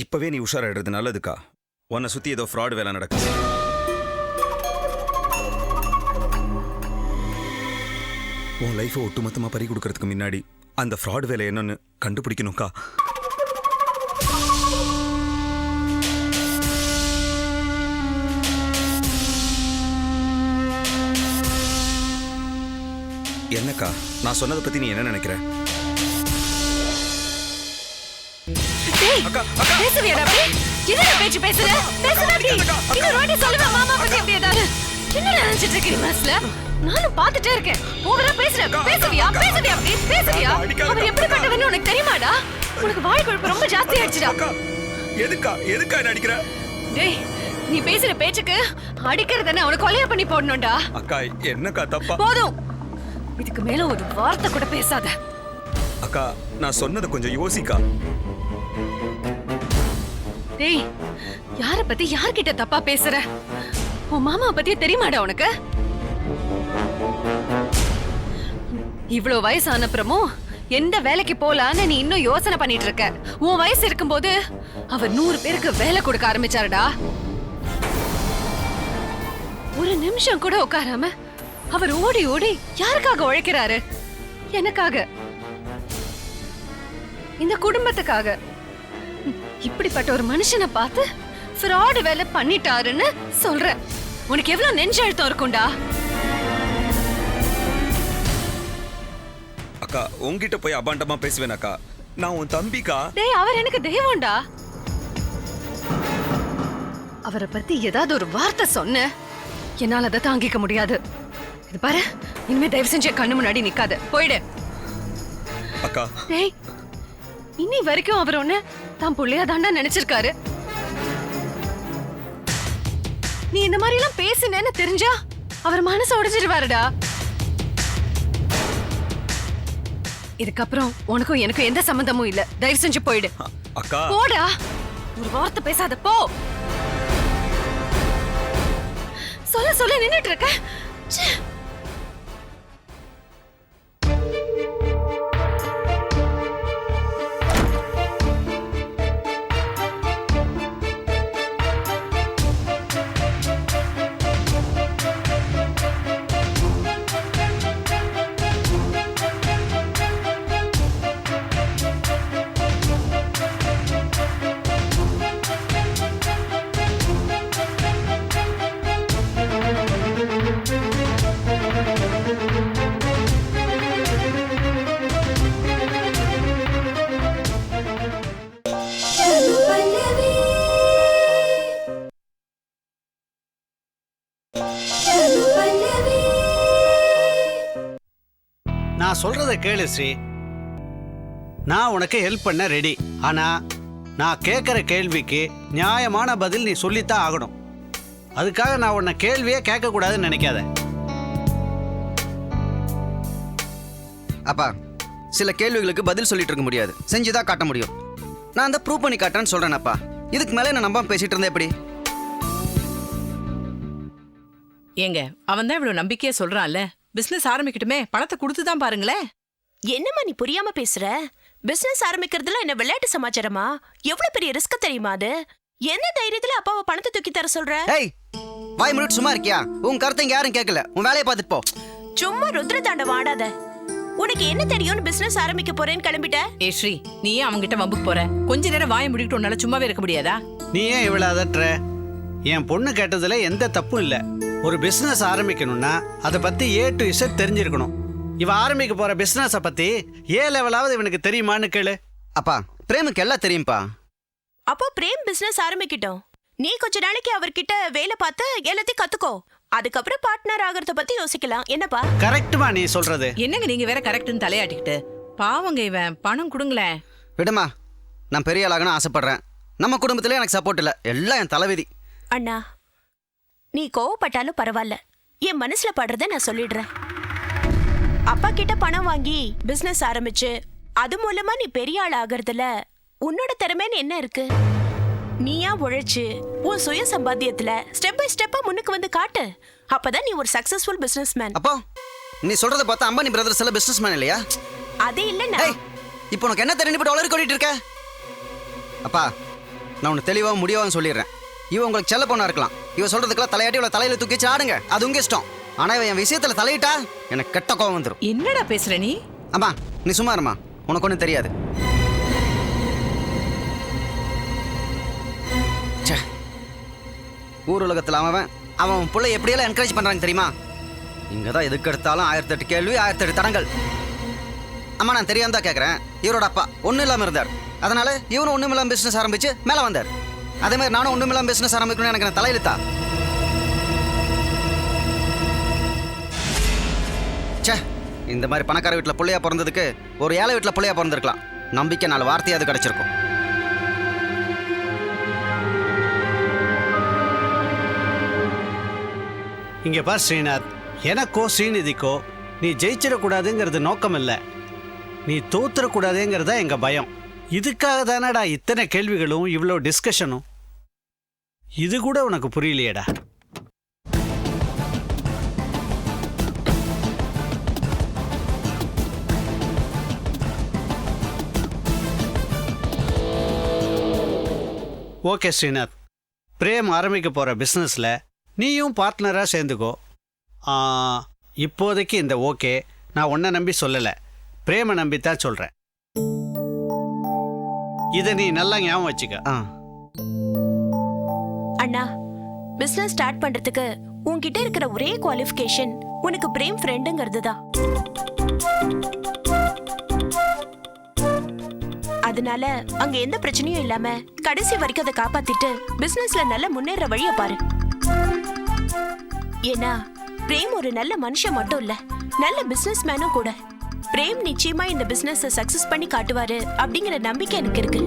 இப்பவே நீ உஷாராயிடுறது நல்லதுக்கா உன்னை சுற்றி ஏதோ ஃப்ராட் வேலை நடக்குது. உன் லைஃப்பை ஒட்டுமொத்தமாக பறி கொடுக்கறதுக்கு முன்னாடி அந்த ஃப்ராட் வேலை என்னன்னு கண்டுபிடிக்கணும்க்கா. என்னக்கா? நான் சொன்னதை பற்றி நீ என்ன நினைக்கிற? டேய் அக்கா, அக்கா. பேசுவியாடா அப்படி என்னடா பேச்சு பேசுற? பேசுடா அப்படி இன்னொரு வாட்டி சொல்லுவா மாமா பத்தி அப்படி ஏதாவது. என்ன நினைச்சிட்டு இருக்க நீ மனசுல? நானும் பார்த்துட்டே இருக்கேன். ஓவரா பேசுற பேசுவியா பேசுவியா அப்படி பேசுவியா அவர் எப்படிப்பட்டவன்னு உனக்கு தெரியுமாடா? உனக்கு வாய் கொழுப்பு ரொம்ப ஜாஸ்தி ஆயிடுச்சுடா. எதுக்கா எதுக்கா என்ன அடிக்கிற? டேய் நீ பேசுற பேச்சுக்கு அடிக்கிறதுன்னு அவனை கொலையா பண்ணி போடணும்டா? அக்கா என்னக்கா தப்பா? போதும். இதுக்கு மேல ஒரு வார்த்தை கூட பேசாத. அக்கா நான் சொன்னதை கொஞ்சம் யோசிக்கா. டேய் யார பத்தி யார்கிட்ட தப்பா பேசுற? உன் மாமா பத்தி தெரியுமாடா உனக்கு? இவ்வளவு வயசு அனுப்புறமோ எந்த வேலைக்கு போலான்னு நீ இன்னும் யோசனை பண்ணிட்டு இருக்க உன் வயசு இருக்கும்போது அவர் நூறு பேருக்கு வேலை கொடுக்க ஆரம்பிச்சாருடா. ஒரு நிமிஷம் கூட உட்காராம அவர் ஓடி ஓடி யாருக்காக உழைக்கிறாரு? எனக்காக. இந்த குடும்பத்துக்காக. இப்படிப்பட்ட ஒரு மனுஷனை பார்த்து ஃப்ராட் வேலை பண்ணிட்டாருன்னு சொல்ற. உனக்கு எவ்வளவு நெஞ்சழுத்தம் இருக்கும்டா? அக்கா உன்கிட்ட போய் அபாண்டமா பேசுவேனாக்கா நான் உன் தம்பிக்கா? டேய் அவர் எனக்கு தெய்வம்டா. அவரை பத்தி ஏதாவது ஒரு வார்த்தை சொன்ன. என்னால அதை தாங்கிக்க முடியாது. இது பாரு இனிமே தயவு செஞ்சு கண்ணு முன்னாடி நிக்காத. போயிடு. அக்கா. டேய் இன்னி வரைக்கும் அவர் ஒண்ணு தான் புள்ளையா தாண்டா நினைச்சிருக்காரு. நீ இந்த மாதிரி எல்லாம் பேசினேன்னு தெரிஞ்சா அவர் மனசு உடைஞ்சிருவாருடா. இதுக்கப்புறம் உனக்கும் எனக்கும் எந்த சம்மந்தமும் இல்ல. தயவு செஞ்சு போயிடு. அக்கா. போடா. ஒரு வார்த்தை பேசாத போ. சொல்ல சொல்ல நின்னுட்டு இருக்க. சொல்றத கேளு ஸ்ரீ. நான் உனக்கு ஹெல்ப் பண்ண ரெடி ஆனா நான் கேட்குற கேள்விக்கு நியாயமான பதில் நீ சொல்லித்தான் ஆகணும். அதுக்காக நான் உன்னை கேள்வியே கேட்கக்கூடாதுன்னு நினைக்காத. அப்பா சில கேள்விகளுக்கு பதில் சொல்லிட்டு இருக்க முடியாது. செஞ்சுதான் காட்ட முடியும். நான் அந்த ப்ரூவ் பண்ணி காட்டுறேன்னு சொல்றேனப்பா இதுக்கு மேலே நான் நம்பாம பேசிட்டு இருந்தேன் எப்படி? ஏங்க அவன் தான் இவ்வளவு நம்பிக்கையா சொல்றான்ல? பிசினஸ் ஆரம்பிக்கட்டுமே பணத்தை கொடுத்து தான் பாருங்களேன் என்னம்மா நீ புரியாம பேசுற? பிசினஸ் ஆரம்பிக்கிறதுல என்ன விளையாட்டு சமாச்சாரமா? எவ்வளவு பெரிய ரிஸ்க் தெரியுமா அது? என்ன தைரியத்துல அப்பாவை பணத்தை தூக்கி தர சொல்ற? ஏய் வாய் முன்னாடி சும்மா இருக்கியா? உன் கருத்தை இங்க யாரும் கேட்கல. உன் வேலையை பார்த்துட்டு போ. சும்மா ருத்ர தாண்டம் ஆடாத உனக்கு என்ன தெரியும்னு பிசினஸ் ஆரம்பிக்க போறேன்னு கிளம்பிட்ட? ஏ ஸ்ரீ நீ ஏன் அவன்கிட்ட வம்புக்கு போற? கொஞ்ச நேரம் வாயை முடிக்கிட்டு உன்னால சும்மாவே இருக்க முடியாதா? நீ ஏன் இவ்வளோ அதட்டுற? என் பொண்ணு கேட்டதுல எந்த தப்பும் இல்லை. ஒரு பிஸ்னஸ் ஆரம்பிக்கணும்னா அதை பத்தி ஏ டு இசட் தெரிஞ்சிருக்கணும். இவ ஆரம்பிக்க போற பிஸ்னஸை பத்தி ஏ லெவலாவது இவனுக்கு தெரியுமான்னு கேளு. அப்பா பிரேமுக்கு எல்லாம் தெரியும்ப்பா அப்போ பிரேம் பிசினஸ் ஆரம்பிக்கிட்டோம். நீ கொஞ்ச நாளைக்கு அவர்கிட்ட வேலை பார்த்து எல்லாத்தையும் கத்துக்கோ. அதுக்கப்புறம் பார்ட்னர் ஆகிறத பத்தி யோசிக்கலாம். என்னப்பா? கரெக்டுமா நீ சொல்றது. என்னங்க நீங்க வேற கரெக்ட்னு தலையாட்டிக்கிட்டு? பாவங்க இவன் பணம் கொடுங்களேன் விடுமா நான் பெரிய ஆளாகணும் ஆசைப்படுறேன். நம்ம குடும்பத்திலே எனக்கு சப்போர்ட் இல்லை. எல்லாம் என் தலைவிதி. அண்ணா நீ கோவப்பட்டாலும் பரவாயில்ல என் மனசுல படுறத நான் சொல்லிடுறேன். அப்பா கிட்ட பணம் வாங்கி பிசினஸ் ஆரம்பிச்சு அது மூலமா நீ பெரிய ஆள் ஆகுறதுல உன்னோட திறமைன்னு என்ன இருக்கு? நீயா உழைச்சு உன் சுய சம்பாத்தியத்துல ஸ்டெப் பை ஸ்டெப்பா முன்னுக்கு வந்து காட்டு. அப்பதான் நீ ஒரு சக்சஸ்ஃபுல் பிசினஸ் மேன் அப்போ நீ சொல்றத பார்த்தா அம்பானி பிரதர்ஸ் எல்லாம் பிசினஸ் மேன் இல்லையா? அது ஏய் இப்போ உனக்கு என்ன தெரிஞ்சு டாலர் கொட்டிட்டு இருக்க? அப்பா நான் ஒன்று தெளிவாக முடியாதுன்னு சொல்லிடுறேன். இவன் உங்களுக்கு செல்ல பொண்ணா இருக்கலாம். இவன் சொல்றதுக்கெல்லாம் தலையாட்டி இவ்வளோ தலையில தூக்கி வச்சு ஆடுங்க. அது உங்க இஷ்டம். ஆனால் இவன் என் விஷயத்தில் தலையிட்டா எனக்கு கெட்ட கோவம் வந்துடும் என்னடா பேசுற நீ? அம்மா நீ சும்மா இருமா உனக்கு ஒன்றும் தெரியாது. ஊர் உலகத்தில் அவன் அவன் பிள்ளை எப்படியெல்லாம் என்கரேஜ் பண்ணுறாங்க தெரியுமா? இங்கே தான் எதுக்கு எடுத்தாலும் ஆயிரத்தெட்டு கேள்வி ஆயிரத்தெட்டு தடங்கள். அம்மா நான் தெரியாம தான் கேட்குறேன் இவரோட அப்பா ஒன்றும் இல்லாமல் இருந்தார். அதனால இவனும் ஒன்றும் இல்லாமல் பிஸ்னஸ் ஆரம்பிச்சு மேலே வந்தார். அதே மாதிரி நானும் ஒன்றும் இல்லாமல் பிஸ்னஸ் ஆரம்பிக்கணும்னு எனக்கு நான் தலையெழுத்தா? ச்சே இந்த மாதிரி பணக்கார வீட்டில் பிள்ளையா பிறந்ததுக்கு ஒரு ஏழை வீட்டில் பிள்ளையா பிறந்திருக்கலாம். நம்பிக்கை நாலு வார்த்தையாவது கிடைச்சிருக்கும். இங்க பார் ஸ்ரீநாத். எனக்கோ ஸ்ரீநிதிக்கோ நீ ஜெயிச்சிடக்கூடாதுங்கிறது நோக்கம் இல்லை நீ தோத்துடக்கூடாதுங்கிறதா எங்க பயம். இதுக்காக தானடா இத்தனை கேள்விகளும் இவ்வளோ டிஸ்கஷனும் இது கூட உனக்கு புரியலையேடா. ஓகே ஸ்ரீநாத். பிரேம் ஆரம்பிக்க போகிற பிஸ்னஸில் நீயும் பார்ட்னராக சேர்ந்துக்கோ. இப்போதைக்கு இந்த ஓகே. நான் உன்னை நம்பி சொல்லலை. பிரேமை நம்பி தான் சொல்கிறேன் இதை நீ நல்லா ஞாபகம் வச்சுக்க. ஆ. அண்ணா பிசினஸ் ஸ்டார்ட் பண்றதுக்கு உன்கிட்ட இருக்கிற ஒரே குவாலிஃபிகேஷன் உனக்கு பிரேம் ஃப்ரெண்டுங்கிறது தான் அதனால அங்க எந்த பிரச்சனையும் இல்லாம கடைசி வரைக்கும் அதை காப்பாத்திட்டு பிசினஸ்ல நல்ல முன்னேற வழிய பாரு. ஏன்னா பிரேம் ஒரு நல்ல மனுஷன் மட்டும் இல்ல நல்ல பிசினஸ் மேனும் கூட. பிரேம் நிச்சயமா இந்த பிசினஸ் சக்சஸ் பண்ணி காட்டுவாரு அப்படிங்கிற நம்பிக்கை எனக்கு இருக்கு.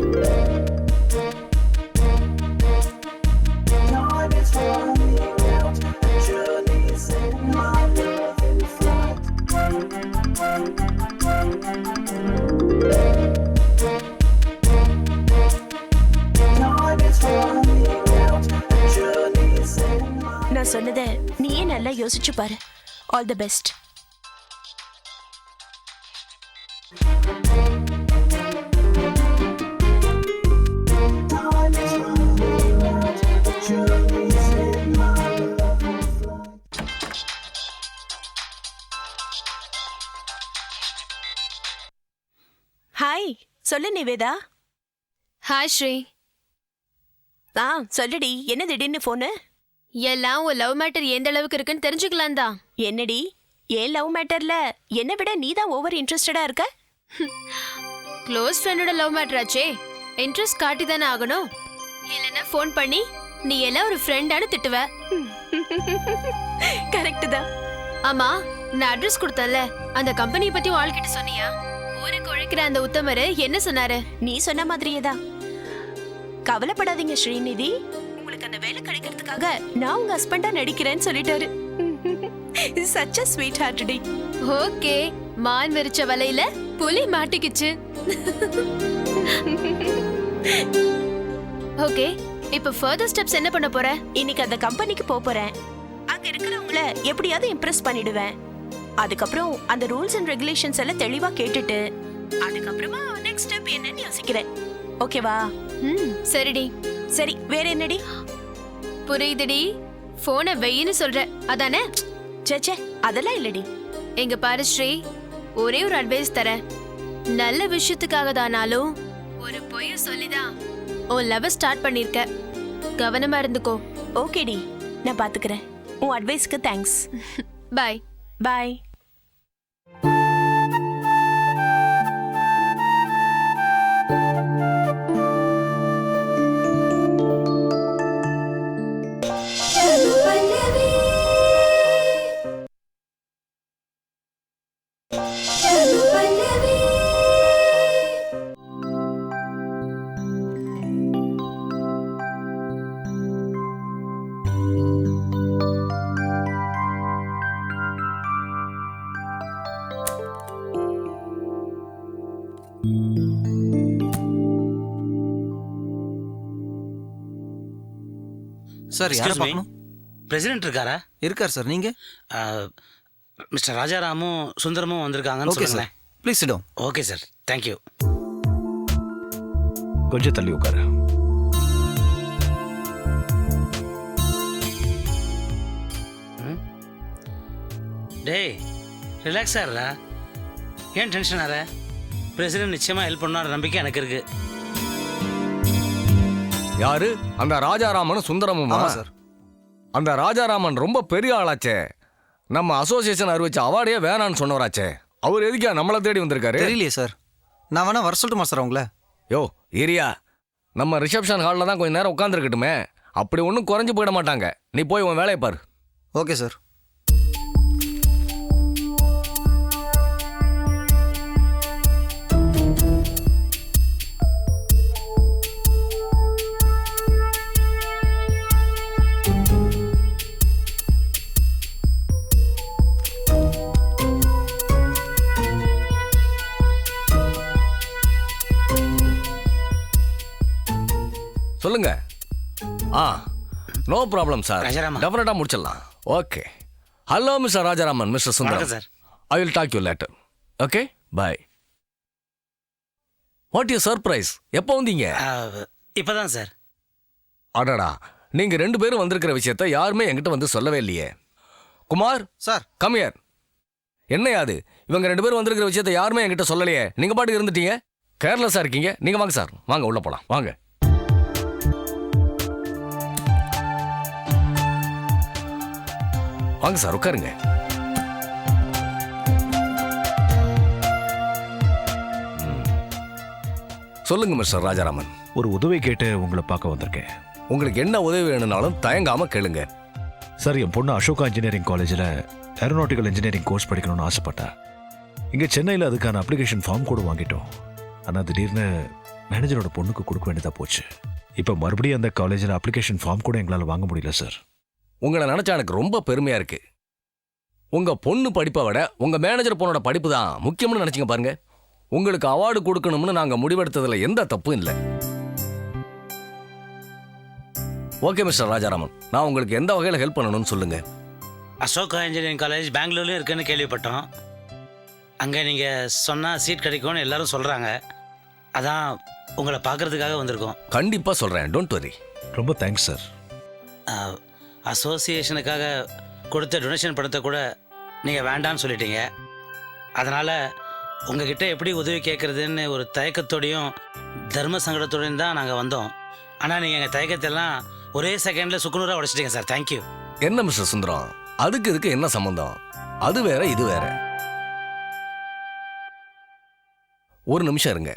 நல்லா யோசிச்சு பாரு. ஆல் தி பெஸ்ட் ஹாய் சொல்லு நிவேதா. ஹாய் ஸ்ரீ ஆ சொல்லுடி. என்ன திடீர்னு ஃபோனு எல்லாம் உன் லவ் மேட்டர் எந்த அளவுக்கு இருக்குன்னு தெரிஞ்சுக்கலாம் தான். என்னடி? ஏன் லவ் மேட்டர்ல என்னை விட நீ தான் ஓவர் இன்ட்ரெஸ்டடா இருக்க க்ளோஸ் ஃப்ரெண்டோட லவ் மேட்டர் ஆச்சே. இன்ட்ரெஸ்ட் காட்டி தானே ஆகணும். இல்லைன்னா ஃபோன் பண்ணி நீ எல்லாம் ஒரு ஃப்ரெண்டானு திட்டுவ. கரெக்ட் தான். ஆமா நான் அட்ரஸ் கொடுத்தல அந்த கம்பெனி பத்தி ஆள்கிட்ட சொன்னியா? ஊருக்கு உழைக்கிற அந்த உத்தமரு என்ன சொன்னாரு? நீ சொன்ன மாதிரியே தான். கவலைப்படாதீங்க ஸ்ரீநிதி. உங்களுக்கு அந்த வேலை கிடைக்கிறதுக்காக நான் உங்க ஹஸ்பண்டா நடிக்கிறேன்னு சொல்லிட்டாரு. சச்ச ஸ்வீட் ஹார்ட்டடி ஓகே மான் விரிச்ச வலையில புலி மாட்டிக்கிச்சு. ஓகே இப்போ ஃபர்தர் ஸ்டெப்ஸ் என்ன பண்ண போற? இன்னைக்கு அந்த கம்பெனிக்கு போக போறேன். அங்க இருக்கிறவங்கள எப்படியாவது இம்ப்ரெஸ் பண்ணிடுவேன். அதுக்கப்புறம் அந்த ரூல்ஸ் அண்ட் ரெகுலேஷன்ஸ் எல்லாம் தெளிவா கேட்டுட்டு அதுக்கப்புறமா நெக்ஸ்ட் ஸ்டெப் என்னன்னு யோசிக்கிறேன். ஓகேவா ம் சரிடி. சரி வேற என்னடி? புரியுதுடி. போனை வெயின்னு சொல்ற. அதானே? சேச்சே அதெல்லாம் இல்லடி. எங்க பாரு ஸ்ரீ. ஒரே ஒரு அட்வைஸ் தரேன். நல்ல விஷயத்துக்காக தானாலும் ஒரு பொய்ய சொல்லிதான் உன் லவ் ஸ்டார்ட் பண்ணிருக்க. கவனமா இருந்துக்கோ. ஓகேடி நான் பாத்துக்கிறேன். உன் அட்வைஸ்க்கு தேங்க்ஸ் பாய் பாய் சார் யாரை. பார்க்கணும்? பிரசிடென்ட் இருக்காரா? இருக்கார் சார் நீங்க? மிஸ்டர் ராஜாராமும் சுந்தரமும் வந்திருக்காங்கன்னு ஓகே சொல்லுங்களேன். ப்ளீஸ் இடம் ஓகே சார் தேங்க்யூ கொஞ்சம் தள்ளி உட்காரு. டேய் ரிலாக்ஸாக இருடா. ஏன் டென்ஷன் ஆற பிரசிடென்ட் நிச்சயமாக ஹெல்ப் பண்ணார் நம்பிக்கை எனக்கு இருக்கு. யாரு? அந்த ராஜாராமனும் சுந்தரமும்? ஆமா சார் அந்த ராஜாராமன் ரொம்ப பெரிய ஆளாச்சே. நம்ம அசோசியேஷன் அறிவிச்ச அவார்டே வேணான்னு சொன்னவராச்சே. அவர் எதுக்கா நம்மளை தேடி வந்திருக்காரு? தெரியலையே சார் நான் வேணா வர சொல்லட்டுமா சார் உங்களை? யோ ஏரியா. நம்ம ரிசப்ஷன் ஹாலில் தான் கொஞ்ச நேரம் உட்காந்துருக்கட்டுமே அப்படி ஒன்றும் குறைஞ்சு போயிட மாட்டாங்க. நீ போய் உன் வேலையை பாரு. ஓகே சார் சொல்லுங்க. ஆ நோ ப்ராப்ளம் சார். டெஃபினட்டாக முடிச்சிடலாம். Okay hello mister Rajaraman mister வணக்கம் Sundaram sir I will talk you later okay bye what you surprise எப்போ வந்தீங்க? இப்போ தான் சார் அடடா. நீங்க ரெண்டு பேரும் வந்திருக்கிற விஷயத்த யாருமே என்கிட்ட வந்து சொல்லவே இல்லையே. குமார் சார் கம்மியர் என்னையா அது? இவங்க ரெண்டு பேரும் வந்திருக்கிற விஷயத்த யாருமே என்கிட்ட சொல்லலையே. நீங்க பாட்டுக்கு இருந்துட்டீங்க. கேர்லெஸ்ஸா இருக்கீங்க. நீங்க வாங்க சார் வாங்க உள்ள போலாம். வாங்க. வாங்க சார் உட்காருங்க. சொல்லுங்க மிஸ்டர் ராஜாராமன். ஒரு உதவி கேட்டு உங்களை பார்க்க வந்திருக்கேன். உங்களுக்கு என்ன உதவி வேணும்னாலும் தயங்காம கேளுங்க. சார் என் பொண்ணு அசோகா இன்ஜினியரிங் காலேஜில் ஏரோநாட்டிக்கல் இன்ஜினியரிங் கோர்ஸ் படிக்கணும்னு ஆசைப்பட்டா. இங்கே சென்னையில் அதுக்கான அப்ளிகேஷன் ஃபார்ம் கூட வாங்கிட்டோம். ஆனால் திடீர்னு மேனேஜரோட பொண்ணுக்கு கொடுக்க வேண்டியதாக போச்சு. இப்போ மறுபடியும் அந்த காலேஜில் அப்ளிகேஷன் ஃபார்ம் கூட எங்களால் வாங்க முடியல சார். உங்களை நினைச்சா எனக்கு ரொம்ப பெருமையா இருக்கு. உங்க பொண்ணு படிப்பை விட உங்க மேனேஜர் பொண்ணோட படிப்பு தான் முக்கியம்னு நினைச்சீங்க பாருங்க. உங்களுக்கு அவார்டு கொடுக்கணும்னு நாங்க முடிவெடுத்ததுல எந்த தப்பும் இல்லை. Okay mister Rajaraman. நான் உங்களுக்கு எந்த வகையில் ஹெல்ப் பண்ணணும்னு சொல்லுங்க. அசோகா இன்ஜினியரிங் காலேஜ் பெங்களூர்லேயும் இருக்குன்னு கேள்விப்பட்டோம். அங்கே நீங்கள் சொன்னால் சீட் கிடைக்கும்னு எல்லாரும் சொல்கிறாங்க அதான் உங்களை பார்க்கறதுக்காக வந்திருக்கோம். கண்டிப்பா சொல்றேன். டோன்ட் வரி ரொம்ப தேங்க்ஸ் சார் அசோசியேஷனுக்காக கொடுத்த டொனேஷன் பணத்தை கூட நீங்கள் வேண்டான்னு சொல்லிட்டீங்க. அதனால் உங்ககிட்ட எப்படி உதவி கேட்குறதுன்னு ஒரு தயக்கத்தோடையும் தர்ம சங்கடத்தோடையும் தான் நாங்கள் வந்தோம். ஆனால் நீங்கள் எங்கள் தயக்கத்தெல்லாம் ஒரே செகண்டில் சுக்குநூறாக உடைச்சிட்டீங்க சார் தேங்க்யூ என்ன மிஸ்டர் சுந்தரம்? அதுக்கு இதுக்கு என்ன சம்மந்தம் அது வேற இது வேற. ஒரு நிமிஷம் இருங்க.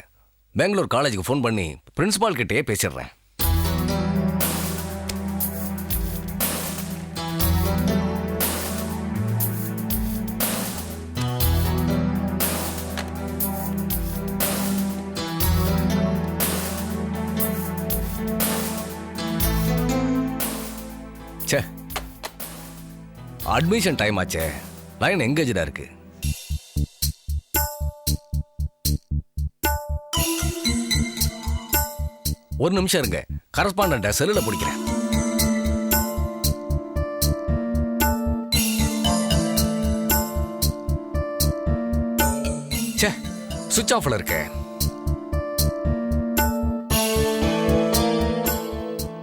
பெங்களூர் காலேஜுக்கு ஃபோன் பண்ணி பிரின்சிபால் கிட்டேயே பேசிடுறேன். ச்சே. அட்மிஷன் டைம் ஆச்சே. லைன் எங்கேஜடா இருக்கு. ஒரு நிமிஷம் இருங்க. கரஸ்பாண்ட செல்லுல பிடிக்கிறேன். ச்சே சுவிட்ச் ஆஃப்ல இருக்கே.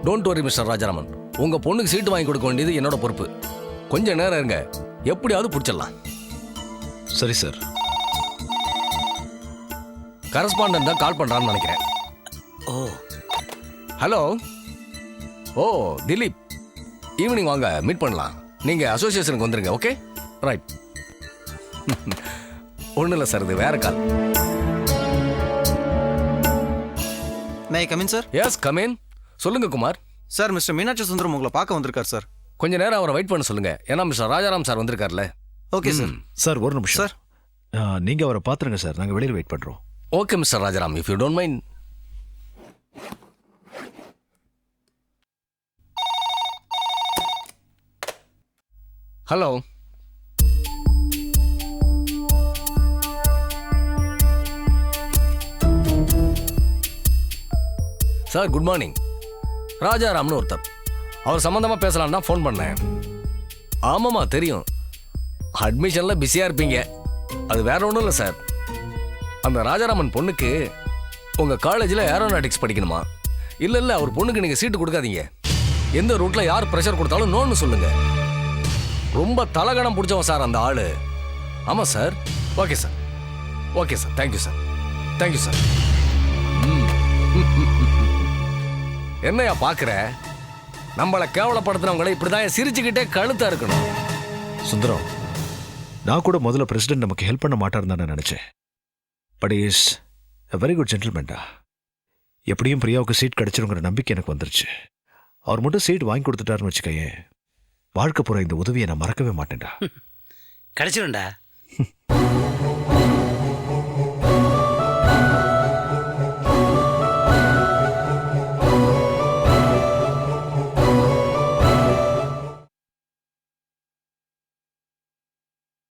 Don't worry mister Rajaraman. உங்க பொண்ணுக்கு சீட்டு வாங்கி கொடுக்க வேண்டியது என்னோட பொறுப்பு. கொஞ்ச நேரம் இருங்க. எப்படியாவது பிடிச்சிடலாம். சரி சார். கரஸ்பாண்டன்ட் தான் கால் பண்றான்னு நினைக்கிறேன். Oh. Hello. Oh Dilip. Evening வாங்க மீட் பண்ணலாம். நீங்க அசோசியேஷனுக்கு வந்துருங்க ஓகே? ரைட் ஒன்றும் இல்லை சார் இது வேற call. May come in sir yes come on சொல்லுங்க குமார். சார் மிஸ்டர் மீனாட்சி சுந்தரம் உங்களை பார்க்க வந்திருக்கார் சார். கொஞ்ச நேரம் அவரை வெயிட் பண்ண சொல்லுங்க. ஏன்னா mister Rajaram sir வந்திருக்கார்ல. Okay sir. Sir ஒரு நிமிஷம். சார். நீங்கள் அவரை பார்த்துருங்க சார். நாங்கள் வெளியில் வெயிட் பண்ணுறோம் okay mister Rajaram. If you don't mind hello sir good morning ராஜாராம்னு ஒருத்தர் அவர் சம்மந்தமாக பேசலான்னு தான் ஃபோன் பண்ணேன். ஆமாம்மா தெரியும். அட்மிஷனில் பிஸியாக இருப்பீங்க. அது வேற ஒன்றும் இல்லை சார் அந்த ராஜாராமன் பொண்ணுக்கு உங்கள் காலேஜில் ஏரோநாட்டிக்ஸ் படிக்கணுமா? இல்லை இல்லை அவர் பொண்ணுக்கு நீங்கள் சீட்டு கொடுக்காதீங்க. எந்த ரூட்டில் யார் ப்ரெஷர் கொடுத்தாலும் நோன்னு சொல்லுங்கள் ரொம்ப தலகணம் பிடிச்சவன் சார் அந்த ஆள். ஆமாம் sir okay sir okay sir thank you sir thank you sir என்னையா பாக்குற? நம்மளை கேவலப்படுத்துறவங்களை இப்படிதான் சிரிச்சுக்கிட்டே கழுத்தா இருக்கணும். சுந்தரம் நான் கூட முதல்ல பிரசிடென்ட் நமக்கு ஹெல்ப் பண்ண மாட்டாருன்னு தான் நான் நினைச்சேன் but is a very good ஜென்டில்மேன்டா எப்படியும் பிரியாவுக்கு சீட் கிடைச்சிருங்கிற நம்பிக்கை எனக்கு வந்துருச்சு. அவர் மட்டும் சீட் வாங்கி கொடுத்துட்டாருன்னு வச்சுக்கயேன். வாழ்க்கை பூரா இந்த உதவியை நான் மறக்கவே மாட்டேன்டா. கிடைச்சிரும்டா.